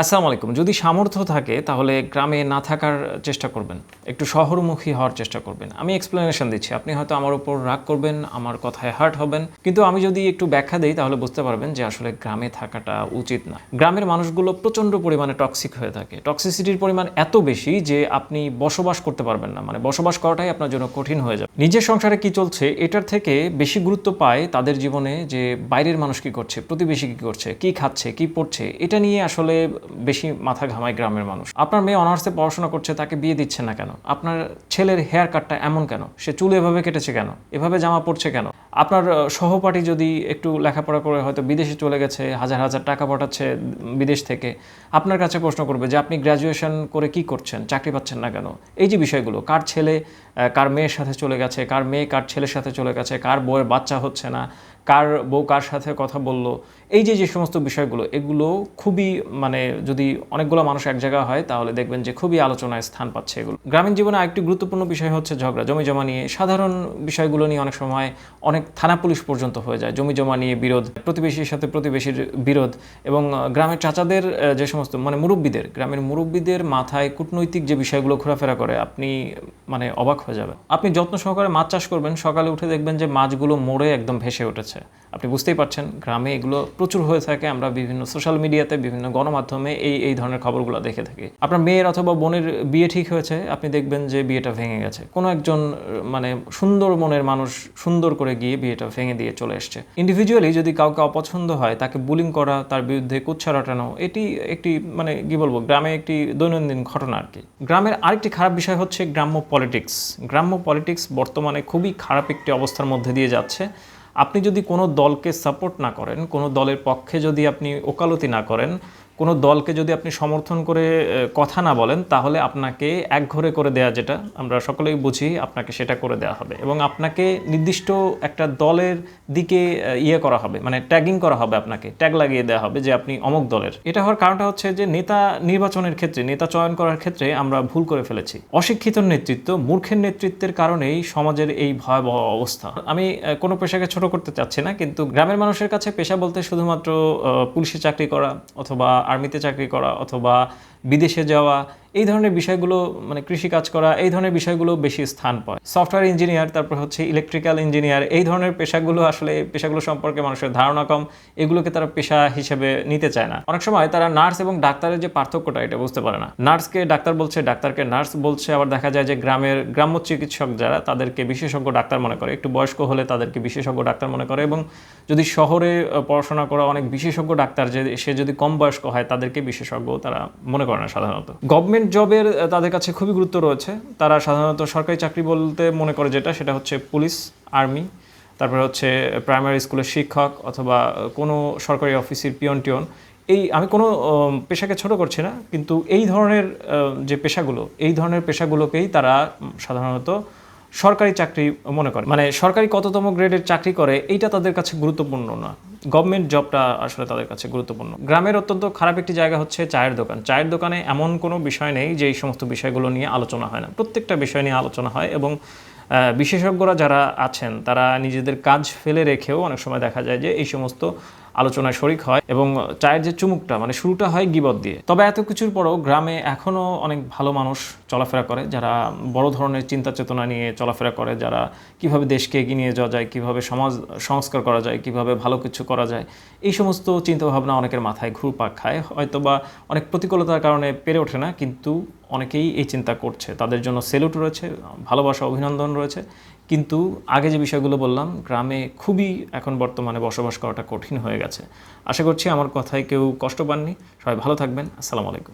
আসসালামু আলাইকুম। যদি সামর্থ্য থাকে, তাহলে গ্রামে না থাকার চেষ্টা করবেন। একটু শহরমুখী হওয়ার চেষ্টা করবেন। আমি এক্সপ্লেনেশন দিচ্ছি। আপনি হয়তো আমার উপর রাগ করবেন, আমার কথায় হার্ট হবেন। কিন্তু আমি যদি একটু ব্যাখ্যা দিই, তাহলে বুঝতে পারবেন যে আসলে গ্রামে থাকাটা উচিত না। গ্রামের মানুষগুলো প্রচণ্ড পরিমাণে টক্সিক হয়ে থাকে। টক্সিসিটির পরিমাণ এত বেশি যে আপনি বসবাস করতে পারবেন না। মানে বসবাস করাটাই আপনার জন্য কঠিন হয়ে যাবে। নিজের সংসারে কি চলছে, এটার থেকে বেশি গুরুত্ব পায় তাদের জীবনে যে বাইরের মানুষ কি করছে, প্রতিবেশী কি করছে, কি খাচ্ছে, কি পড়ছে, এটা নিয়ে আসলে বেশি মাথা ঘামায় গ্রামের মানুষ। আপনার মেয়ে অনার্সে পড়াশোনা করছে, তাকে বিয়ে দিচ্ছে না কেন? আপনার ছেলের হেয়ার কাটটা এমন কেন? সে চুল এভাবে কেটেছে কেন? এভাবে জামা পড়ছে কেন? আপনার সহপাঠী যদি একটু লেখাপড়া করে হয়তো বিদেশে চলে গেছে, হাজার হাজার টাকা পাঠাচ্ছে বিদেশ থেকে, আপনার কাছে প্রশ্ন করবে যে, আপনি গ্র্যাজুয়েশন করে কি করছেন? চাকরি পাচ্ছেন না কেন? এই যে বিষয়গুলো, কার ছেলে কার মেয়ের সাথে চলে গেছে, কার মেয়ে কার ছেলের সাথে চলে গেছে, কার বউয়ের বাচ্চা হচ্ছে না কার বউ কার সাথে কথা বলল, এই যে যে সমস্ত বিষয়গুলো, এগুলো খুবই মানে যদি অনেকগুলো মানুষ এক জায়গায় হয়, তাহলে দেখবেন যে খুবই আলোচনায় স্থান পাচ্ছে এগুলো। গ্রামীণ জীবনে আরেকটি গুরুত্বপূর্ণ বিষয় হচ্ছে ঝগড়া, জমি জমা নিয়ে। সাধারণ বিষয়গুলো নিয়ে অনেক সময় অনেক থানা পুলিশ পর্যন্ত হয়ে যায়। জমি জমা নিয়ে বিরোধ, প্রতিবেশীর সাথে প্রতিবেশীর বিরোধ এবং গ্রামের চাচাদের যে সমস্ত মানে মুরব্বীদের, গ্রামের মুরব্বীদের মাথায় কূটনৈতিক যে বিষয়গুলো ঘোরাফেরা করে, আপনি মানে অবাক হয়ে যাবেন। আপনি যত্ন সহকারে মাছ চাষ করবেন, সকালে উঠে দেখবেন যে মাছগুলো মরে একদম ভেসে উঠেছে। আপনি বুঝতেই পারছেন, গ্রামে এগুলো প্রচুর হয়ে থাকে। আমরা বিভিন্ন সোশ্যাল মিডিয়াতে বিভিন্ন গণমাধ্যমে এই এই ধরনের খবরগুলো দেখে থাকি। আপনার মেয়ের অথবা বোনের বিয়ে ঠিক হয়েছে, আপনি দেখবেন যে বিয়েটা ভেঙে গেছে। কোনো একজন মানে সুন্দর মনের মানুষ সুন্দর করে গিয়ে বিয়েটা ভেঙে দিয়ে চলে এসছে। ইন্ডিভিজুয়ালি যদি কাউকে অপছন্দ হয়, তাকে বুলিং করা, তার বিরুদ্ধে কুচ্ছা রটানো, এটি একটি মানে কি বলব, গ্রামে একটি দৈনন্দিন ঘটনা আর কি। গ্রামের আরেকটি খারাপ বিষয় হচ্ছে গ্রাম্য পলিটিক্স গ্রাম্য পলিটিক্স বর্তমানে খুবই খারাপ একটি অবস্থার মধ্যে দিয়ে যাচ্ছে। আপনি যদি কোনো দলকে সাপোর্ট না করেন, কোনো দলের পক্ষে যদি আপনি ওকালতি না করেন কোনো দলকে যদি আপনি সমর্থন করে কথা না বলেন, তাহলে আপনাকে একঘরে করে দেয়া যেটা, আমরা সকলেই বুঝি আপনাকে সেটা করে দেওয়া হবে। এবং আপনাকে নির্দিষ্ট একটা দলের দিকে ইয়ে করা হবে মানে ট্যাগিং করা হবে আপনাকে, ট্যাগ লাগিয়ে দেওয়া হবে যে আপনি অমুক দলের। এটা হওয়ার কারণটা হচ্ছে যে নেতা নির্বাচনের ক্ষেত্রে, নেতা চয়ন করার ক্ষেত্রে আমরা ভুল করে ফেলেছি। অশিক্ষিত নেতৃত্ব মূর্খের নেতৃত্বের কারণেই সমাজের এই ভয়াবহ অবস্থা। আমি কোনো পেশাকে ছোট করতে চাচ্ছি না, কিন্তু গ্রামের মানুষের কাছে পেশা বলতে শুধুমাত্র পুলিশে চাকরি করা অথবা আর্মিতে চাকরি করা অথবা বিদেশে যাওয়া এই ধরনের বিষয়গুলো মানে কৃষি কাজ করা, এই ধরনের বিষয়গুলো বেশি স্থান পায়। সফটওয়্যার ইঞ্জিনিয়ার তারপর হচ্ছে ইলেকট্রিক্যাল ইঞ্জিনিয়ার এই ধরনের পেশাগুলো আসলে, পেশাগুলো সম্পর্কে মানুষের ধারণা কম, এগুলোকে তারা পেশা হিসেবে নিতে চায় না। অনেক সময় তারা নার্স এবং ডাক্তারের যে পার্থক্যটা, এটা বুঝতে পারে না। নার্সকে ডাক্তার বলছে, ডাক্তারকে নার্স বলছে, আবার দেখা যায় যে গ্রামের গ্রাম্য চিকিৎসক যারা, তাদেরকে বিশেষজ্ঞ ডাক্তার মনে করে। একটু বয়স্ক হলে তাদেরকে বিশেষজ্ঞ ডাক্তার মনে করে এবং যদি শহরে পড়াশোনা করা অনেক বিশেষজ্ঞ ডাক্তার যে, সে যদি কম বয়স্ক হয়, তাদেরকে বিশেষজ্ঞ তারা মনে করে না সাধারণত। গভর্নমেন্ট জবের তাদের কাছে খুবই গুরুত্ব রয়েছে। তারা সাধারণত সরকারি চাকরি বলতে মনে করে যেটা, সেটা হচ্ছে পুলিশ, আর্মি, তারপরে হচ্ছে প্রাইমারি স্কুলের শিক্ষক অথবা কোনো সরকারি অফিসের পিয়ন টিয়ন। এই, আমি কোনো পেশাকে ছোট করছি না, কিন্তু এই ধরনের যে পেশাগুলো, এই ধরনের পেশাগুলোকেই তারা সাধারণত সরকারি চাকরি মনে করে। মানে সরকারি কততম গ্রেডের চাকরি করে, এইটা তাদের কাছে গুরুত্বপূর্ণ না। গভর্নমেন্ট জবটা আসলে তাদের কাছে গুরুত্বপূর্ণ। গ্রামের অত্যন্ত খারাপ একটি জায়গা হচ্ছে চায়ের দোকান। চায়ের দোকানে এমন কোনো বিষয় নেই যে এই সমস্ত বিষয়গুলো নিয়ে আলোচনা হয় না। প্রত্যেকটা বিষয় নিয়ে আলোচনা হয় এবং বিশেষজ্ঞরা যারা আছেন, তারা নিজেদের কাজ ফেলে রেখেও অনেক সময় দেখা যায় যে এই সমস্ত আলোচনায় শরিক হয় এবং চায়ের যে চুমুকটা মানে শুরুটা হয় গিবত দিয়ে। তবে এত কিছুর পরও গ্রামে এখনও অনেক ভালো মানুষ চলাফেরা করে, যারা বড় ধরনের চিন্তা চেতনা নিয়ে চলাফেরা করে, যারা কীভাবে দেশকে এগিয়ে নিয়ে যাওয়া যায়, কীভাবে সমাজ সংস্কার করা যায়, কীভাবে ভালো কিছু করা যায়, এই সমস্ত চিন্তাভাবনা অনেকের মাথায় ঘুরপাক খায়। হয়তো বা অনেক প্রতিকূলতার কারণে পেরে ওঠে না, কিন্তু অনেকেই এই চিন্তা করছে। তাদের জন্য সেলুট রয়েছে, ভালোবাসা, অভিনন্দন রয়েছে। কিন্তু আগে যে বিষয়গুলো বললাম, গ্রামে খুবই এখন বর্তমানে বসবাস করাটা কঠিন হয়ে গেছে। আশা করছি আমার কথায় কেউ কষ্ট পাননি। সবাই ভালো থাকবেন। আসসালামু আলাইকুম।